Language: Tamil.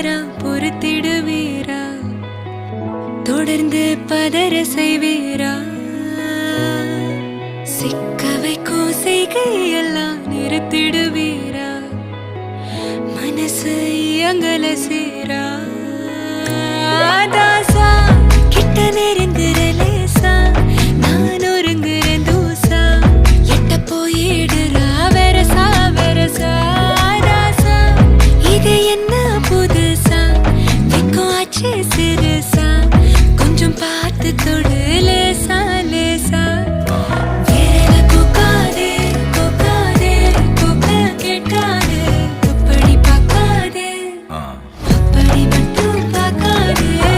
தவறா பொறுத்திடுவீரா? தொடர்ந்து பதற செய்வீரா? சிக்க வைக்கும் செய்கையெல்லாம் நிறுத்திடுவீரா? மனசு இயங்கல சீரா? చేసి